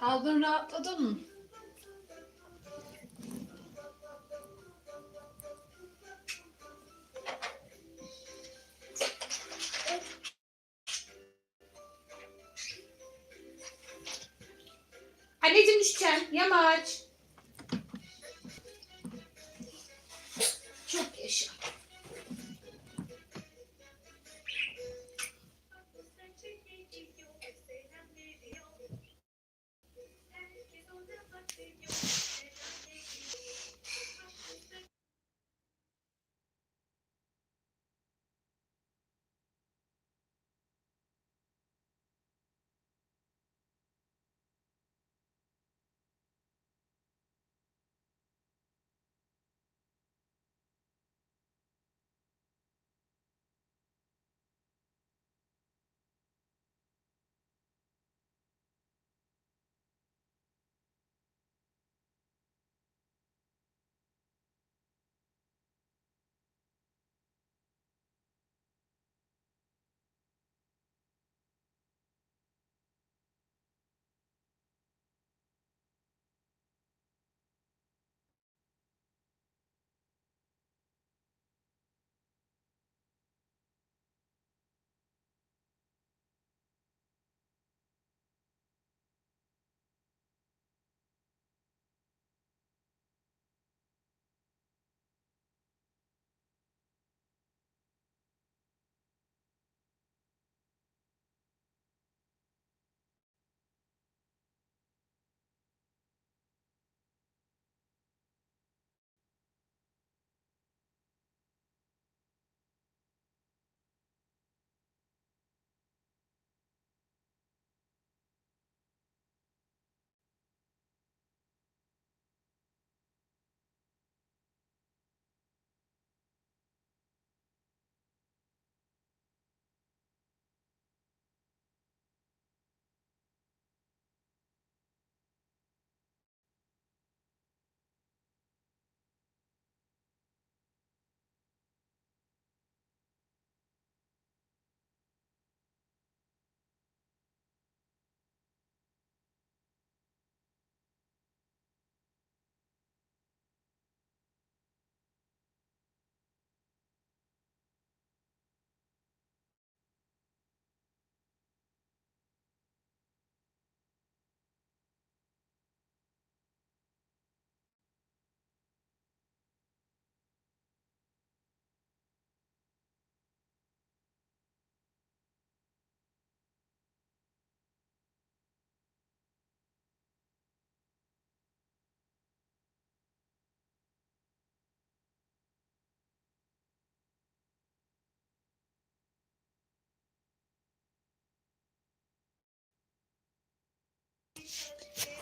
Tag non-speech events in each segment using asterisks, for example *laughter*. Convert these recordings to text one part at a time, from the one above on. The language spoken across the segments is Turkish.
Aldın rahatladın mı? Anneciğim düşeceksin. Yamaç.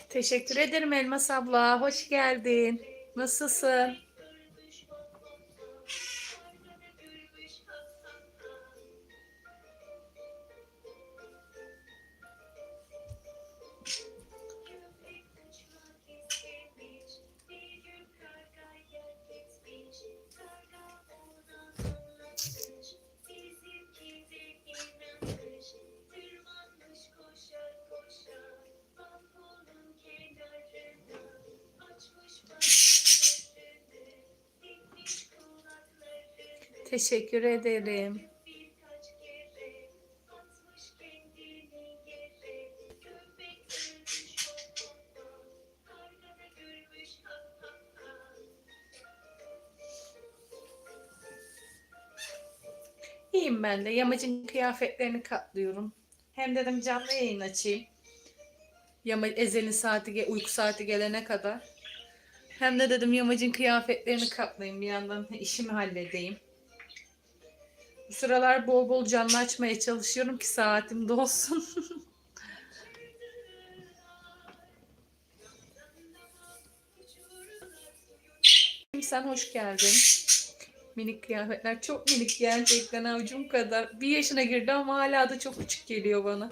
Teşekkür ederim Elmas abla. Hoş geldin. Nasılsın? Teşekkür ederim. İyiyim ben de. Yamacın kıyafetlerini katlıyorum. Hem dedim canlı yayın açayım. Yama Ezel'in saati, uyku saati gelene kadar. Hem de dedim yamacın kıyafetlerini katlayayım. Bir yandan işimi halledeyim. Bu sıralar bol bol canlı açmaya çalışıyorum ki saatim dolsun. *laughs* Sen hoş geldin. Minik kıyafetler çok minik gerçekten avucum kadar. Bir yaşına girdi ama hala da çok küçük geliyor bana.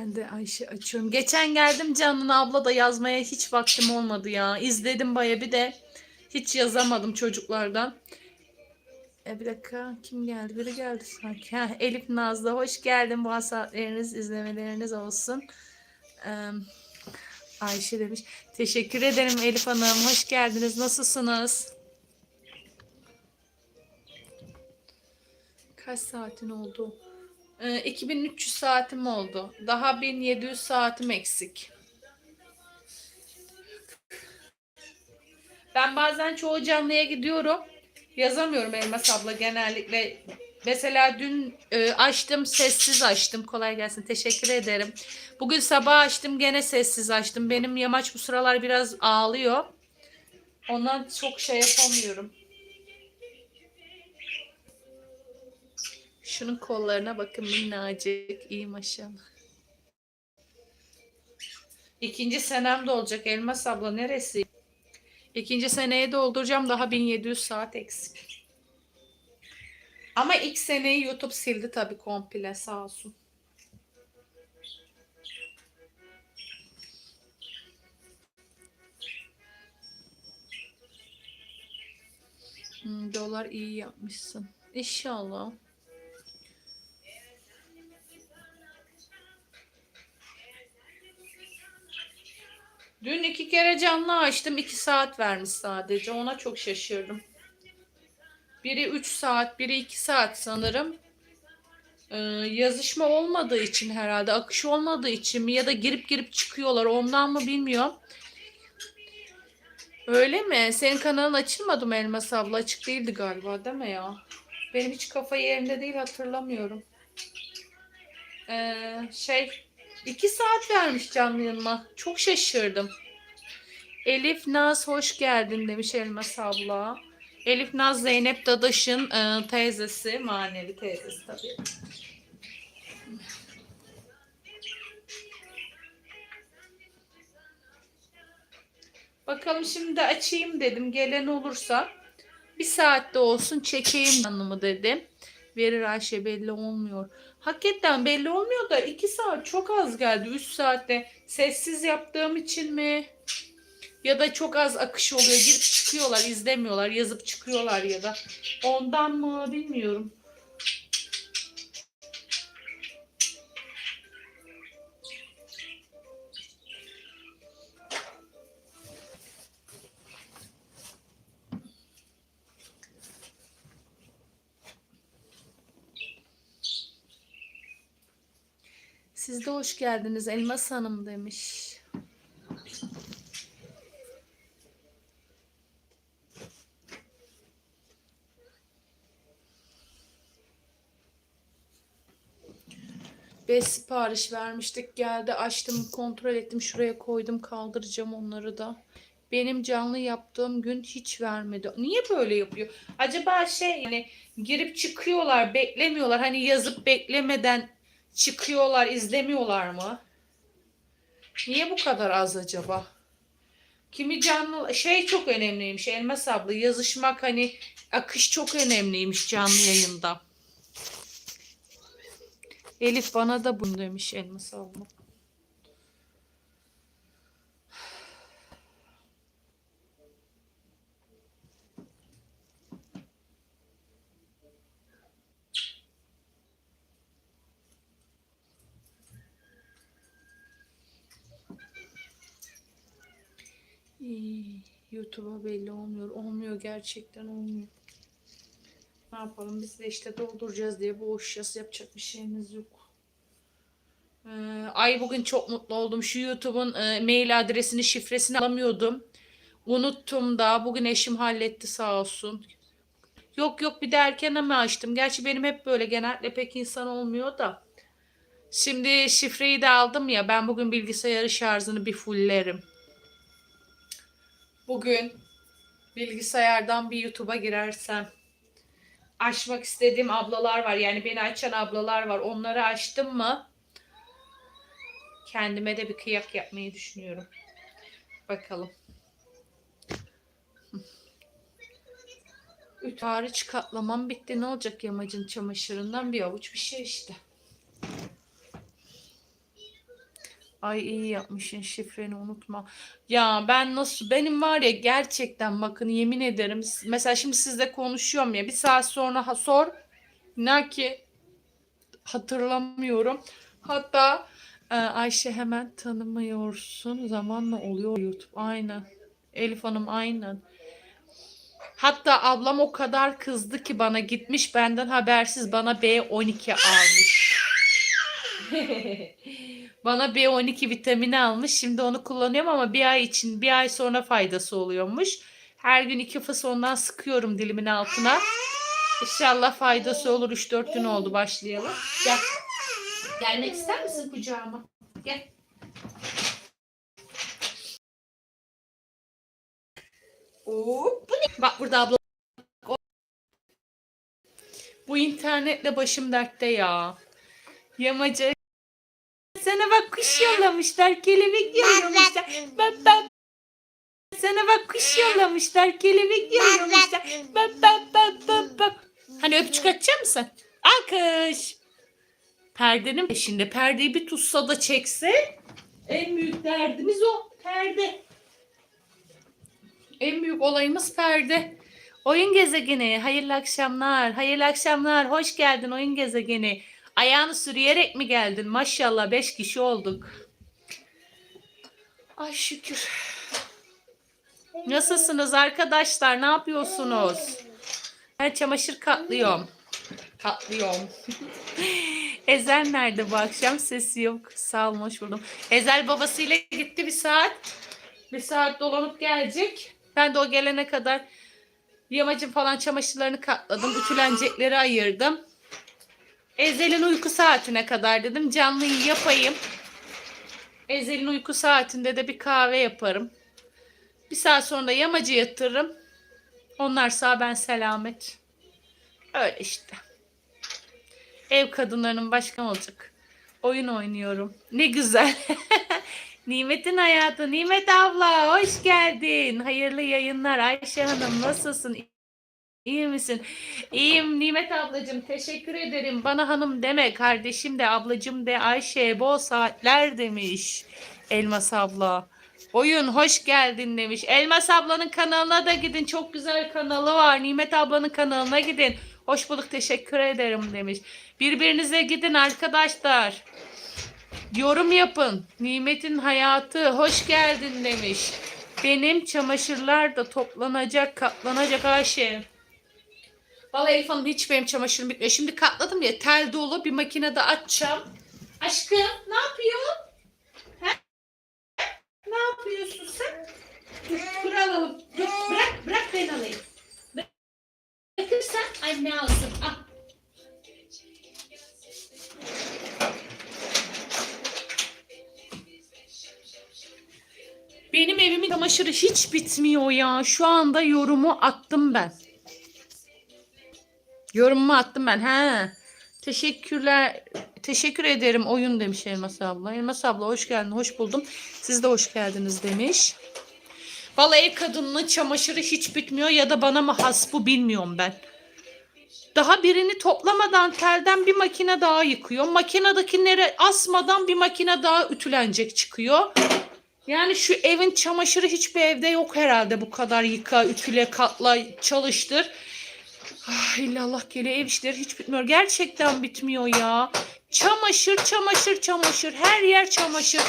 Ben de Ayşe açıyorum. Geçen geldim Can'ın abla da yazmaya hiç vaktim olmadı ya. İzledim baya bir de Hiç yazamadım çocuklardan. E bir dakika kim geldi? Biri geldi sanki. Ha, Elif Nazlı hoş geldin. Bu saatleriniz izlemeleriniz olsun. Ee, Ayşe demiş. Teşekkür ederim Elif Hanım. Hoş geldiniz. Nasılsınız? Kaç saatin oldu? Ee, 2300 saatim oldu. Daha 1700 saatim eksik. Ben bazen çoğu canlıya gidiyorum. Yazamıyorum Elmas abla genellikle. Mesela dün e, açtım sessiz açtım. Kolay gelsin. Teşekkür ederim. Bugün sabah açtım gene sessiz açtım. Benim yamaç bu sıralar biraz ağlıyor. Ondan çok şey yapamıyorum. Şunun kollarına bakın minnacık. İyi maşallah. İkinci senem de olacak Elmas abla neresi? İkinci seneye dolduracağım daha 1700 saat eksik. Ama ilk seneyi YouTube sildi tabii komple sağ olsun. Hmm, dolar iyi yapmışsın. İnşallah. Dün iki kere canlı açtım. iki saat vermiş sadece. Ona çok şaşırdım. Biri 3 saat, biri 2 saat sanırım. Ee, yazışma olmadığı için herhalde, akış olmadığı için mi ya da girip girip çıkıyorlar ondan mı bilmiyorum. Öyle mi? Senin kanalın açılmadı mı Elmas abla? Açık değildi galiba değil mi ya? Benim hiç kafa yerinde değil hatırlamıyorum. Ee, şey 2 saat vermiş canlı yanıma. Çok şaşırdım. Elif Naz hoş geldin demiş Elmas abla. Elif Naz Zeynep Dadaş'ın e, teyzesi. Manevi teyzesi tabii. Bakalım şimdi açayım dedim. Gelen olursa bir saatte olsun çekeyim yanımı dedim. Verir Ayşe belli olmuyor. Hakikaten belli olmuyor da 2 saat çok az geldi. 3 saatte sessiz yaptığım için mi? Ya da çok az akış oluyor. Girip çıkıyorlar, izlemiyorlar, yazıp çıkıyorlar ya da. Ondan mı bilmiyorum. Siz de hoş geldiniz Elmas Hanım demiş. Beş sipariş vermiştik geldi açtım kontrol ettim şuraya koydum kaldıracağım onları da. Benim canlı yaptığım gün hiç vermedi. Niye böyle yapıyor? Acaba şey yani girip çıkıyorlar beklemiyorlar hani yazıp beklemeden çıkıyorlar izlemiyorlar mı? Niye bu kadar az acaba? Kimi canlı şey çok önemliymiş Elmas abla yazışmak hani akış çok önemliymiş canlı yayında. Elif bana da bunu demiş Elmas abla. YouTube'a belli olmuyor. Olmuyor gerçekten olmuyor. Ne yapalım biz de işte dolduracağız diye boğuşacağız. Yapacak bir şeyimiz yok. Ee, ay bugün çok mutlu oldum. Şu YouTube'un e, mail adresini, şifresini alamıyordum. Unuttum da. Bugün eşim halletti sağ olsun. Yok yok bir de erken mi açtım. Gerçi benim hep böyle genelde pek insan olmuyor da. Şimdi şifreyi de aldım ya. Ben bugün bilgisayarı şarjını bir fulllerim. Bugün bilgisayardan bir YouTube'a girersem açmak istediğim ablalar var. Yani beni açan ablalar var. Onları açtım mı kendime de bir kıyak yapmayı düşünüyorum. Bakalım. Üt hariç katlamam bitti. Ne olacak yamacın çamaşırından bir avuç bir şey işte. Ay iyi yapmışsın şifreni unutma. Ya ben nasıl benim var ya gerçekten bakın yemin ederim mesela şimdi sizle konuşuyorum ya bir saat sonra ha, sor ne ki hatırlamıyorum. Hatta e, Ayşe hemen tanımıyorsun zamanla oluyor YouTube aynen. Elif Hanım aynen. Hatta ablam o kadar kızdı ki bana gitmiş benden habersiz bana B12 almış. *laughs* Bana B12 vitamini almış. Şimdi onu kullanıyorum ama bir ay için bir ay sonra faydası oluyormuş. Her gün iki fıs ondan sıkıyorum dilimin altına. İnşallah faydası olur. 3-4 gün oldu başlayalım. Gel. Gelmek ister misin kucağıma? Gel. Hop, bu ne? Bak burada abla. Bu internetle başım dertte ya. Yamaca. Kuş yollamışlar, kelebek yollamışlar. Bak bak. Sana bak kuş yollamışlar, kelebek yollamışlar. Bak bak bak bak bak. Hani öpücük atacak mısın? Alkış. Perdenin peşinde. Perdeyi bir tutsa da çekse en büyük derdimiz o. Perde. En büyük olayımız perde. Oyun gezegeni. Hayırlı akşamlar. Hayırlı akşamlar. Hoş geldin oyun gezegeni. Ayağını sürüyerek mi geldin? Maşallah 5 kişi olduk. Ay şükür. Nasılsınız arkadaşlar? Ne yapıyorsunuz? Ben çamaşır katlıyorum. Katlıyorum. *laughs* Ezel nerede bu akşam? Sesi yok. Sağ olun, hoş buldum. Ezel babasıyla gitti bir saat. Bir saat dolanıp gelecek. Ben de o gelene kadar yamacın falan çamaşırlarını katladım. Ütülenecekleri ayırdım. Ezel'in uyku saatine kadar dedim canlıyı yapayım. Ezel'in uyku saatinde de bir kahve yaparım. Bir saat sonra yamacı yatırırım. Onlar sağ ben selamet. Öyle işte. Ev kadınlarının başkan olacak. Oyun oynuyorum. Ne güzel. *laughs* Nimet'in hayatı. Nimet abla hoş geldin. Hayırlı yayınlar. Ayşe Hanım nasılsın? İyi misin? İyiyim Nimet ablacığım. Teşekkür ederim. Bana hanım deme. Kardeşim de ablacığım de Ayşe bol saatler demiş. Elmas abla. Oyun hoş geldin demiş. Elmas ablanın kanalına da gidin. Çok güzel kanalı var. Nimet ablanın kanalına gidin. Hoş bulduk teşekkür ederim demiş. Birbirinize gidin arkadaşlar. Yorum yapın. Nimet'in hayatı hoş geldin demiş. Benim çamaşırlar da toplanacak, katlanacak Ayşe. Vallahi Elif Hanım hiç benim çamaşırım bitmiyor. Şimdi katladım ya tel dolu bir makinede açacağım. Aşkım ne yapıyorsun? Ne yapıyorsun sen? Dur, dur alalım. Dur, bırak, bırak ben alayım. Bırakırsan anne alsın. Al. Benim evimin çamaşırı hiç bitmiyor ya. Şu anda yorumu attım ben. Yorumumu attım ben. He. Teşekkürler. Teşekkür ederim oyun demiş Elmas abla. Elmas abla hoş geldin. Hoş buldum. Siz de hoş geldiniz demiş. Vallahi ev kadınının çamaşırı hiç bitmiyor ya da bana mı has bu bilmiyorum ben. Daha birini toplamadan telden bir makine daha yıkıyor. Makinedakileri asmadan bir makine daha ütülenecek çıkıyor. Yani şu evin çamaşırı hiçbir evde yok herhalde bu kadar yıka, ütüle, katla, çalıştır. Ah, illallah geliyor ev işleri hiç bitmiyor. Gerçekten bitmiyor ya. Çamaşır, çamaşır, çamaşır. Her yer çamaşır.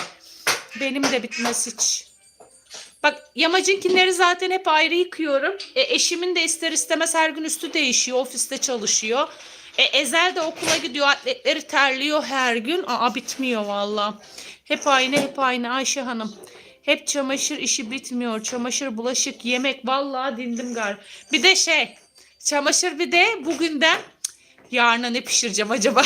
Benim de bitmez hiç. Bak yamacınkileri zaten hep ayrı yıkıyorum. E, eşimin de ister istemez her gün üstü değişiyor. Ofiste çalışıyor. E, Ezel de okula gidiyor. Atletleri terliyor her gün. Aa bitmiyor valla. Hep aynı hep aynı Ayşe Hanım. Hep çamaşır işi bitmiyor. Çamaşır, bulaşık, yemek. Vallahi dindim gar. Bir de şey. Çamaşır bir de bugünden yarına ne pişireceğim acaba?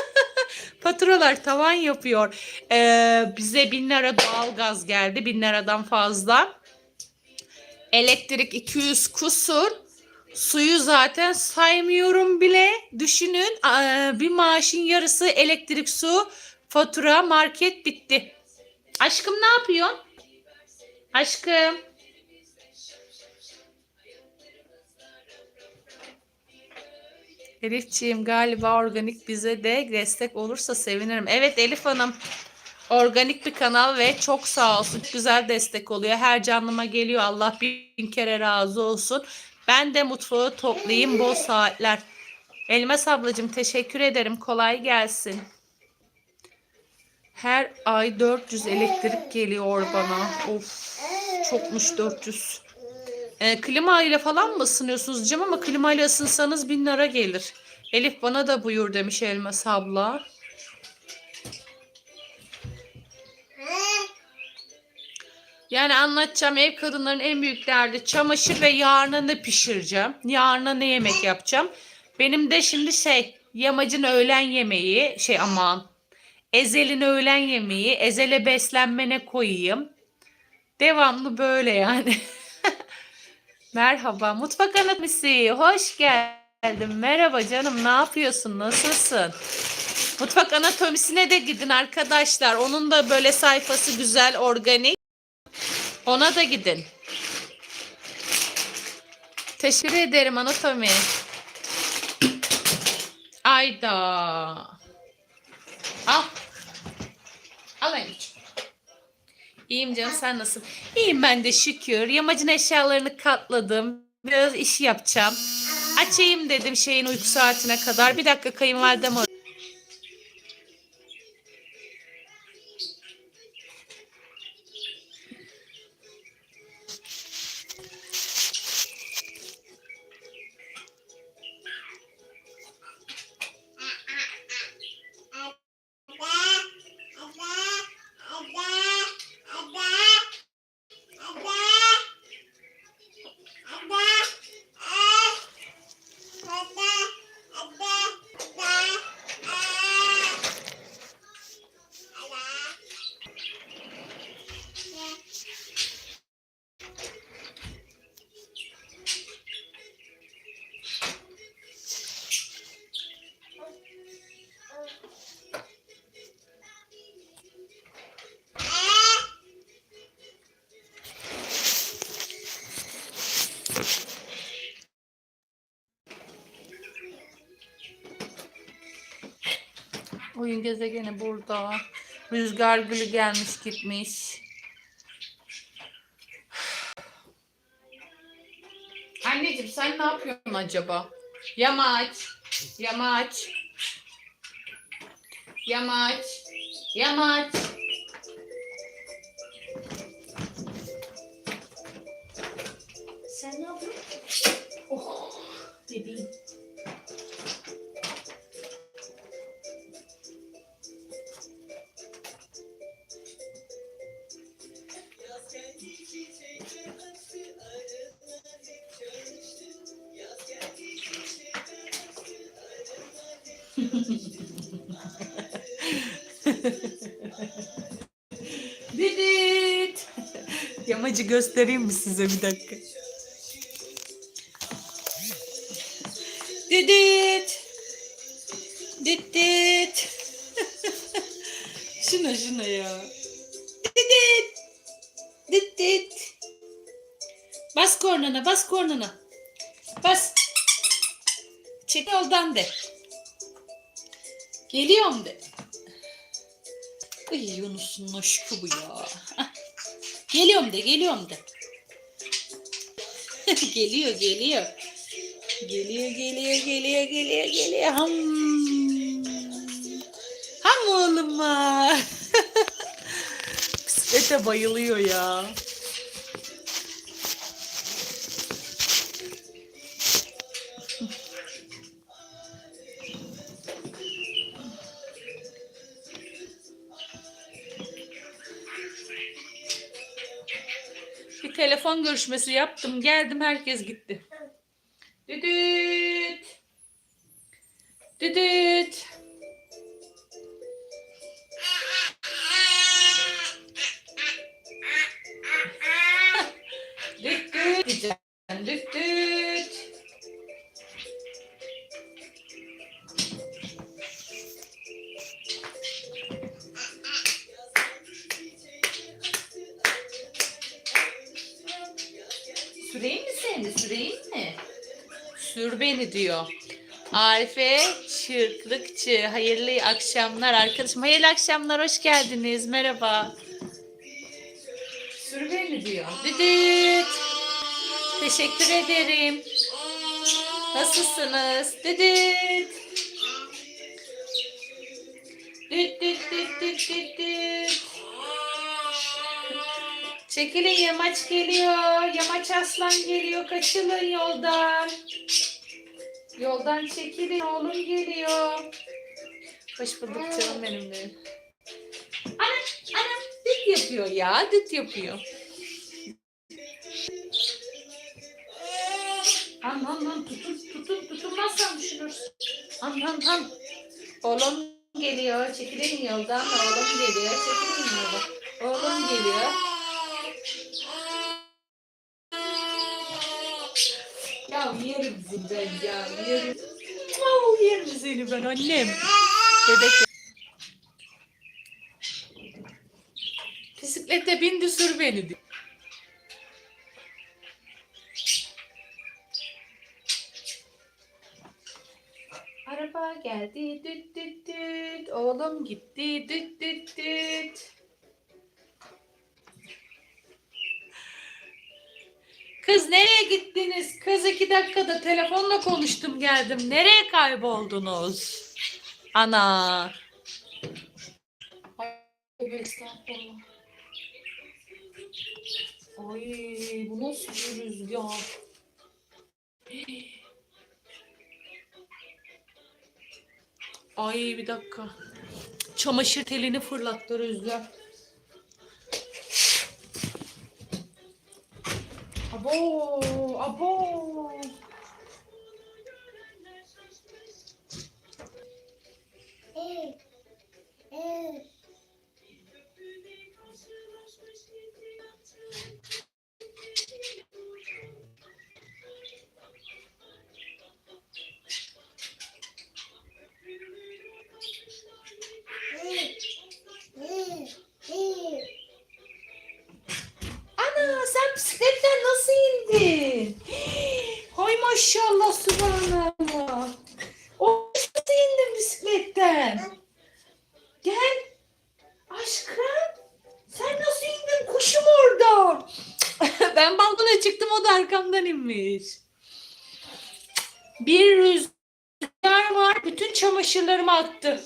*laughs* Faturalar tavan yapıyor. Ee, bize bin lira doğalgaz geldi. Bin liradan fazla. Elektrik 200 kusur. Suyu zaten saymıyorum bile. Düşünün bir maaşın yarısı elektrik, su, fatura, market bitti. Aşkım ne yapıyorsun? Aşkım. Elifciğim galiba organik bize de destek olursa sevinirim. Evet Elif Hanım. Organik bir kanal ve çok sağ olsun. Güzel destek oluyor. Her canlıma geliyor. Allah bin kere razı olsun. Ben de mutfağı toplayayım. Bol saatler. Elmas ablacığım teşekkür ederim. Kolay gelsin. Her ay 400 elektrik geliyor bana. Of çokmuş 400. E, klima ile falan mı ısınıyorsunuz diyeceğim ama klima ile ısınsanız 1000 lira gelir. Elif bana da buyur demiş Elmas abla. Yani anlatacağım ev kadınların en büyük derdi çamaşır ve yarına ne pişireceğim. Yarına ne yemek yapacağım. Benim de şimdi şey yamacın öğlen yemeği şey aman Ezel'in öğlen yemeği Ezel'e beslenmene koyayım. Devamlı böyle yani. *laughs* Merhaba mutfak anatomisi hoş geldin. Merhaba canım ne yapıyorsun nasılsın? Mutfak anatomisine de gidin arkadaşlar. Onun da böyle sayfası güzel organik. Ona da gidin. Teşekkür ederim anatomi. Ayda. Al. Al anneciğim. İyiyim canım sen nasılsın? İyiyim ben de şükür. Yamacın eşyalarını katladım. Biraz iş yapacağım. Açayım dedim şeyin uyku saatine kadar. Bir dakika kayınvalidem ar- Oyun gezegeni burada. Rüzgar gülü gelmiş gitmiş. Anneciğim sen ne yapıyorsun acaba? Yamaç. Yamaç. Yamaç. Yamaç. Sen ne yapıyorsun? Oh bebeğim. Yamacı göstereyim mi size bir dakika? Didit. Didit. *laughs* şuna şuna ya. Didit. Didit. Bas kornana bas kornana. Bas. Çek yoldan de. Geliyorum de. Ay Yunus'un aşkı bu ya. Geliyorum de, geliyorum de. *laughs* geliyor, geliyor. Geliyor, geliyor, geliyor, geliyor, geliyor. Ham. Ham oğluma. *laughs* Bisiklete bayılıyor ya. Telefon görüşmesi yaptım. Geldim herkes gitti. Sür beni diyor. Arife Çırklıkçı. Hayırlı akşamlar arkadaşım. Hayırlı akşamlar. Hoş geldiniz. Merhaba. Sürbe mi diyor? Düdüt. Teşekkür ederim. Nasılsınız? Düdüt. Düt düt düt düt düt düt. Çekilin yamaç geliyor. Yamaç aslan geliyor. Kaçılın yoldan. Yoldan çekilin. Oğlum geliyor. Hoş bulduk canım benim de. Anam, anam düt yapıyor ya. Düt yapıyor. An an an tutun tutun tutunmazsan düşürürsün. An an an. Oğlum geliyor. Çekilin yoldan. Oğlum geliyor. Çekilin yoldan. Oğlum geliyor. Seni ben ya. Yerim. Oh, yerim seni ben annem. Bebek. Bisiklete bindi sür beni diyor. Araba geldi düt düt düt. Oğlum gitti düt düt düt. Kız nereye gittiniz? İki dakikada telefonla konuştum geldim. Nereye kayboldunuz? Ana. Ay bu nasıl bir rüzgar? Ay bir dakika. Çamaşır telini fırlattı rüzgar. Abo, abo. Ana Bir